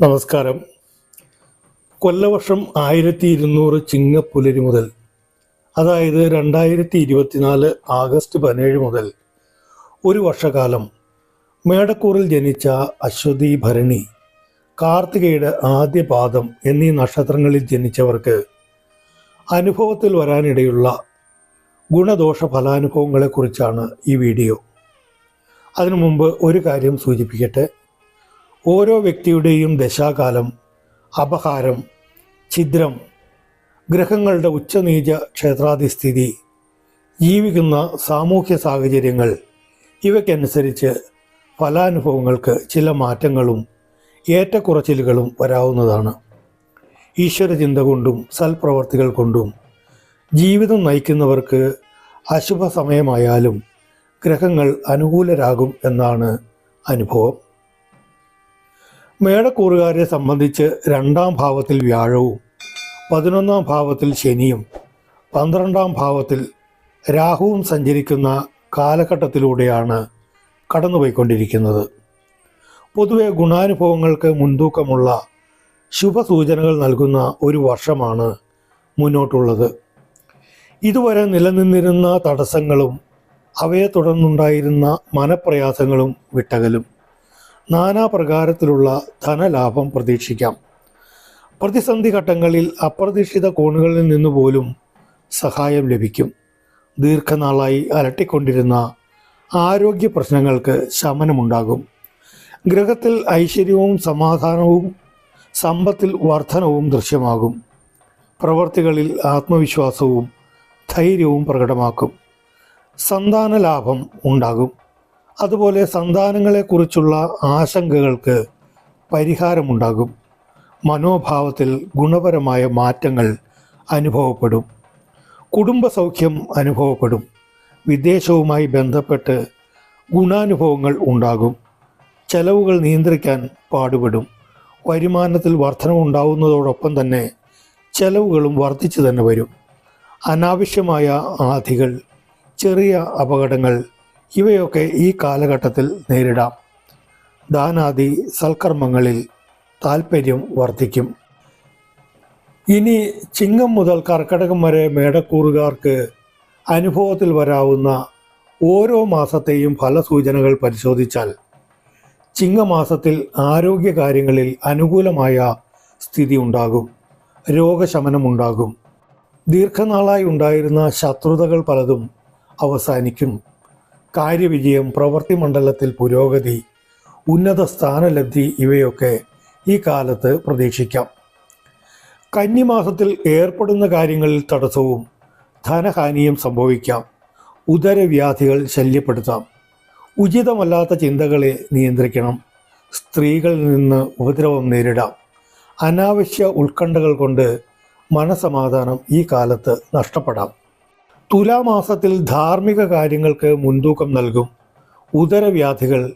നമസ്കാരം. കൊല്ലവർഷം ആയിരത്തി ഇരുന്നൂറ് ചിങ്ങപ്പുലരി മുതൽ അതായത് രണ്ടായിരത്തി ഇരുപത്തിനാല് ആഗസ്റ്റ് പതിനേഴ് മുതൽ ഒരു വർഷകാലം മേടക്കൂറിൽ ജനിച്ച അശ്വതി ഭരണി കാർത്തികയുടെ ആദ്യ പാദം എന്നീ നക്ഷത്രങ്ങളിൽ ജനിച്ചവർക്ക് അനുഭവത്തിൽ വരാനിടയുള്ള ഗുണദോഷ ഫലാനുഭവങ്ങളെക്കുറിച്ചാണ് ഈ വീഡിയോ. അതിനു മുമ്പ് ഒരു കാര്യം സൂചിപ്പിക്കട്ടെ. ഓരോ വ്യക്തിയുടെയും ദശാകാലം അപഹാരം ഛിദ്രം ഗ്രഹങ്ങളുടെ ഉച്ചനീച ക്ഷേത്രാധിസ്ഥിതി ജീവിക്കുന്ന സാമൂഹ്യ സാഹചര്യങ്ങൾ ഇവയ്ക്കനുസരിച്ച് ഫലാനുഭവങ്ങൾക്ക് ചില മാറ്റങ്ങളും ഏറ്റക്കുറച്ചിലുകളും വരാവുന്നതാണ്. ഈശ്വരചിന്ത കൊണ്ടും സൽപ്രവർത്തികൾ കൊണ്ടും ജീവിതം നയിക്കുന്നവർക്ക് അശുഭ സമയമായാലും ഗ്രഹങ്ങൾ അനുകൂലരാകും എന്നാണ് അനുഭവം. മേടക്കൂറുകാരെ സംബന്ധിച്ച് രണ്ടാം ഭാവത്തിൽ വ്യാഴവും പതിനൊന്നാം ഭാവത്തിൽ ശനിയും പന്ത്രണ്ടാം ഭാവത്തിൽ രാഹുവും സഞ്ചരിക്കുന്ന കാലഘട്ടത്തിലൂടെയാണ് കടന്നുപോയിക്കൊണ്ടിരിക്കുന്നത്. പൊതുവെ ഗുണാനുഭവങ്ങൾക്ക് മുൻതൂക്കമുള്ള ശുഭസൂചനകൾ നൽകുന്ന ഒരു വർഷമാണ് മുന്നോട്ടുള്ളത്. ഇതുവരെ നിലനിന്നിരുന്ന തടസ്സങ്ങളും അവയെ തുടർന്നുണ്ടായിരുന്ന മനപ്രയാസങ്ങളും വിട്ടകലും നാനാപ്രകാരത്തിലുള്ള ധനലാഭം പ്രതീക്ഷിക്കാം. പ്രതിസന്ധി ഘട്ടങ്ങളിൽ അപ്രതീക്ഷിത കോണുകളിൽ നിന്ന് പോലും സഹായം ലഭിക്കും. ദീർഘനാളായി അലട്ടിക്കൊണ്ടിരുന്ന ആരോഗ്യ പ്രശ്നങ്ങൾക്ക് ശമനമുണ്ടാകും. ഗ്രഹത്തിൽ ഐശ്വര്യവും സമാധാനവും സമ്പത്തിൽ വർധനവും ദൃശ്യമാകും. പ്രവർത്തികളിൽ ആത്മവിശ്വാസവും ധൈര്യവും പ്രകടമാക്കും. സന്താന ലാഭം ഉണ്ടാകും. അതുപോലെ സന്താനങ്ങളെക്കുറിച്ചുള്ള ആശങ്കകൾക്ക് പരിഹാരമുണ്ടാകും. മനോഭാവത്തിൽ ഗുണപരമായ മാറ്റങ്ങൾ അനുഭവപ്പെടും. കുടുംബസൗഖ്യം അനുഭവപ്പെടും. വിദേശവുമായി ബന്ധപ്പെട്ട് ഗുണാനുഭവങ്ങൾ ഉണ്ടാകും. ചെലവുകൾ നിയന്ത്രിക്കാൻ പാടുപെടും. വരുമാനത്തിൽ വർധനമുണ്ടാവുന്നതോടൊപ്പം തന്നെ ചെലവുകളും വർദ്ധിച്ചു തന്നെ വരും. അനാവശ്യമായ ആധികൾ ചെറിയ അപകടങ്ങൾ ഇവയൊക്കെ ഈ കാലഘട്ടത്തിൽ നേരിടാം. ദാനാദി സൽക്കർമ്മങ്ങളിൽ താൽപ്പര്യം വർദ്ധിക്കും. ഇനി ചിങ്ങം മുതൽ കർക്കടകം വരെ മേടക്കൂറുകാർക്ക് അനുഭവത്തിൽ വരാവുന്ന ഓരോ മാസത്തെയും ഫലസൂചനകൾ പരിശോധിച്ചാൽ ചിങ്ങമാസത്തിൽ ആരോഗ്യകാര്യങ്ങളിൽ അനുകൂലമായ സ്ഥിതി ഉണ്ടാകും. രോഗശമനമുണ്ടാകും ദീർഘനാളായി ഉണ്ടായിരുന്ന ശത്രുതകൾ പലതും അവസാനിക്കും. കാര്യവിജയം പ്രവൃത്തി മണ്ഡലത്തിൽ പുരോഗതി ഉന്നത സ്ഥാനലബ്ധി ഇവയൊക്കെ ഈ കാലത്ത് പ്രതീക്ഷിക്കാം. കന്നിമാസത്തിൽ ഏർപ്പെടുന്ന കാര്യങ്ങളിൽ തടസ്സവും ധനഹാനിയും സംഭവിക്കാം. ഉദരവ്യാധികൾ ശല്യപ്പെടുത്താം. ഉചിതമല്ലാത്ത ചിന്തകളെ നിയന്ത്രിക്കണം. സ്ത്രീകളിൽ നിന്ന് ഉപദ്രവം നേരിടാം. അനാവശ്യ ഉത്കണ്ഠകൾ കൊണ്ട് മനസമാധാനം ഈ കാലത്ത് നഷ്ടപ്പെടാം. തുലാമാസത്തിൽ ധാർമ്മിക കാര്യങ്ങൾക്ക് മുൻതൂക്കം നൽകും. ഉദരവ്യാധികൾ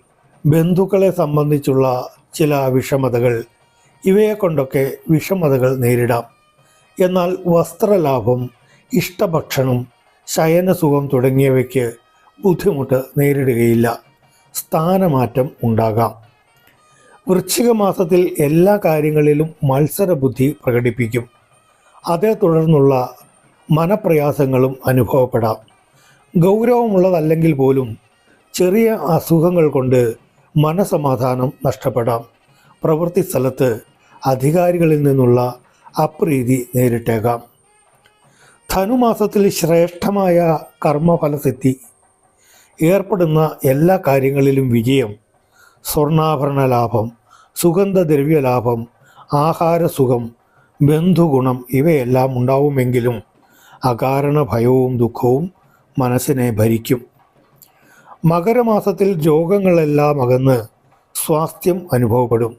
ബന്ധുക്കളെ സംബന്ധിച്ചുള്ള ചില വിഷമതകൾ ഇവയെ കൊണ്ടൊക്കെ വിഷമതകൾ നേരിടാം. എന്നാൽ വസ്ത്രലാഭം ഇഷ്ടഭക്ഷണം ശയനസുഖം തുടങ്ങിയവയ്ക്ക് ബുദ്ധിമുട്ട് നേരിടുകയില്ല. സ്ഥാനമാറ്റം ഉണ്ടാകാം. വൃശ്ചിക മാസത്തിൽ എല്ലാ കാര്യങ്ങളിലും മത്സരബുദ്ധി പ്രകടിപ്പിക്കും. അതേ തുടർന്നുള്ള മനപ്രയാസങ്ങളും അനുഭവപ്പെടാം. ഗൗരവമുള്ളതല്ലെങ്കിൽ പോലും ചെറിയ അസുഖങ്ങൾ കൊണ്ട് മനസമാധാനം നഷ്ടപ്പെടാം. പ്രവൃത്തി സ്ഥലത്ത് അധികാരികളിൽ നിന്നുള്ള അപ്രീതി നേരിട്ടേക്കാം. ധനുമാസത്തിൽ ശ്രേഷ്ഠമായ കർമ്മഫലസിദ്ധി. ഏർപ്പെടുന്ന എല്ലാ കാര്യങ്ങളിലും വിജയം സ്വർണാഭരണ ലാഭം സുഗന്ധദ്രവ്യ ലാഭം ആഹാരസുഖം ബന്ധുഗുണം ഇവയെല്ലാം ഉണ്ടാവുമെങ്കിലും അകാരണ ഭയവും ദുഃഖവും മനസ്സിനെ ഭരിക്കും. മകരമാസത്തിൽ രോഗങ്ങളെല്ലാം അകന്ന് സ്വാസ്ഥ്യം അനുഭവപ്പെടും.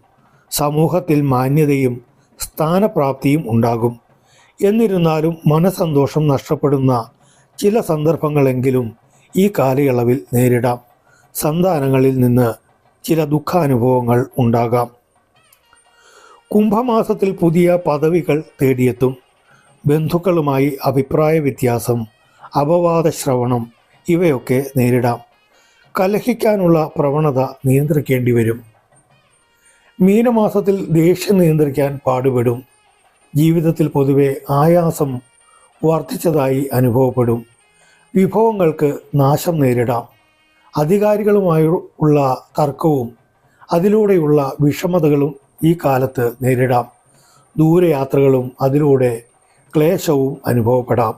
സമൂഹത്തിൽ മാന്യതയും സ്ഥാനപ്രാപ്തിയും ഉണ്ടാകും. എന്നിരുന്നാലും മനസന്തോഷം നഷ്ടപ്പെടുന്ന ചില സന്ദർഭങ്ങളെങ്കിലും ഈ കാലയളവിൽ നേരിടാം. സന്താനങ്ങളിൽ നിന്ന് ചില ദുഃഖാനുഭവങ്ങൾ ഉണ്ടാകാം. കുംഭമാസത്തിൽ പുതിയ പദവികൾ തേടിയെത്തും. ബന്ധുക്കളുമായി അഭിപ്രായ വ്യത്യാസം അപവാദ ശ്രവണം ഇവയൊക്കെ നേരിടാം. കലഹിക്കാനുള്ള പ്രവണത നിയന്ത്രിക്കേണ്ടി വരും. മീനമാസത്തിൽ ദേഷ്യം നിയന്ത്രിക്കാൻ പാടുപെടും. ജീവിതത്തിൽ പൊതുവെ ആയാസം വർദ്ധിച്ചതായി അനുഭവപ്പെടും. വിഭവങ്ങൾക്ക് നാശം നേരിടാം. അധികാരികളുമായി ഉള്ള തർക്കവും അതിലൂടെയുള്ള വിഷമതകളും ഈ കാലത്ത് നേരിടാം. ദൂരയാത്രകളും അതിലൂടെ ക്ലേശവും അനുഭവപ്പെടാം.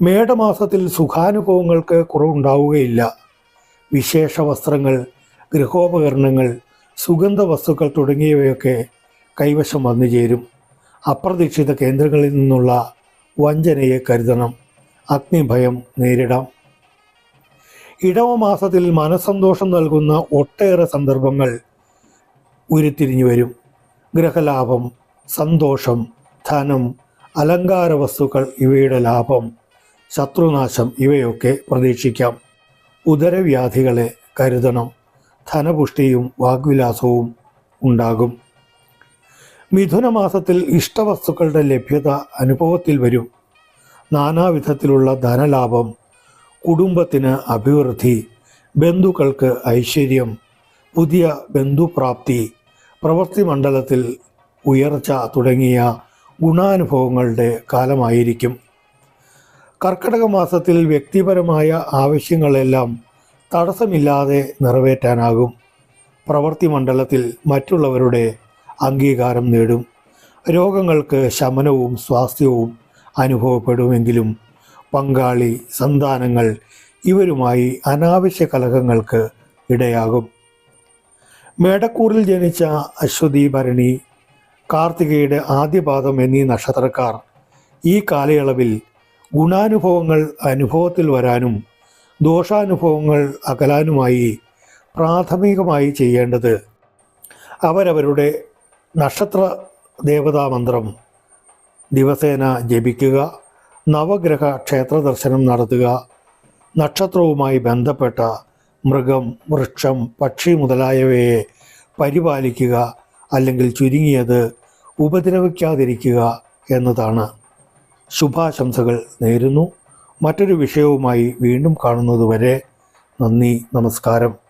മേടമാസത്തിൽ സുഖാനുഭവങ്ങൾക്ക് കുറവുണ്ടാവുകയില്ല. വിശേഷ വസ്ത്രങ്ങൾ ഗൃഹോപകരണങ്ങൾ സുഗന്ധ വസ്തുക്കൾ തുടങ്ങിയവയൊക്കെ കൈവശം വന്നു ചേരും. അപ്രതീക്ഷിത കേന്ദ്രങ്ങളിൽ നിന്നുള്ള വഞ്ചനയെ കരുതണം. അഗ്നിഭയം നേരിടാം. ഇടവമാസത്തിൽ മനസ്സന്തോഷം നൽകുന്ന ഒട്ടേറെ സന്ദർഭങ്ങൾ ഉരുത്തിരിഞ്ഞു വരും. ഗ്രഹലാഭം സന്തോഷം ധനം അലങ്കാര വസ്തുക്കൾ ഇവയുടെ ലാഭം ശത്രുനാശം ഇവയൊക്കെ പ്രതീക്ഷിക്കാം. ഉദരവ്യാധികളെ കരുതണം ധനപുഷ്ടിയും വാഗ്വിലാസവും ഉണ്ടാകും. മിഥുനമാസത്തിൽ ഇഷ്ടവസ്തുക്കളുടെ ലഭ്യത അനുഭവത്തിൽ വരും. നാനാവിധത്തിലുള്ള ധനലാഭം കുടുംബത്തിന് അഭിവൃദ്ധി ബന്ധുക്കൾക്ക് ഐശ്വര്യം പുതിയ ബന്ധുപ്രാപ്തി പ്രവൃത്തി മണ്ഡലത്തിൽ ഉയർച്ച തുടങ്ങിയ ഗുണാനുഭവങ്ങളുടെ കാലമായിരിക്കും. കർക്കടക മാസത്തിൽ വ്യക്തിപരമായ ആവശ്യങ്ങളെല്ലാം തടസ്സമില്ലാതെ നിറവേറ്റാനാകും. പ്രവൃത്തി മണ്ഡലത്തിൽ മറ്റുള്ളവരുടെ അംഗീകാരം നേടും. രോഗങ്ങൾക്ക് ശമനവും സ്വാസ്ഥ്യവും അനുഭവപ്പെടുമെങ്കിലും പങ്കാളി സന്താനങ്ങൾ ഇവരുമായി അനാവശ്യ കലഹങ്ങൾക്ക് ഇടയാകും. മേടക്കൂറിൽ ജനിച്ച അശ്വതി ഭരണി കാർത്തികയുടെ ആദ്യപാദം എന്നീ നക്ഷത്രക്കാർ. ഈ കാലയളവിൽ ഗുണാനുഭവങ്ങൾ അനുഭവത്തിൽ വരാനും ദോഷാനുഭവങ്ങൾ അകലാനുമായി പ്രാഥമികമായി ചെയ്യേണ്ടത് അവരവരുടെ നക്ഷത്ര ദേവതാ മന്ത്രം. ദിവസേന ജപിക്കുക നവഗ്രഹ ക്ഷേത്ര ദർശനം നടത്തുക നക്ഷത്രവുമായി ബന്ധപ്പെട്ട മൃഗം വൃക്ഷം പക്ഷി മുതലായവയെ പരിപാലിക്കുക അല്ലെങ്കിൽ ചുരുങ്ങിയത് ഉപദ്രവിക്കാതിരിക്കുക എന്നതാണ്. ശുഭാശംസകൾ നേരുന്നു. മറ്റൊരു വിഷയവുമായി വീണ്ടും കാണുന്നതുവരെ നന്ദി നമസ്കാരം.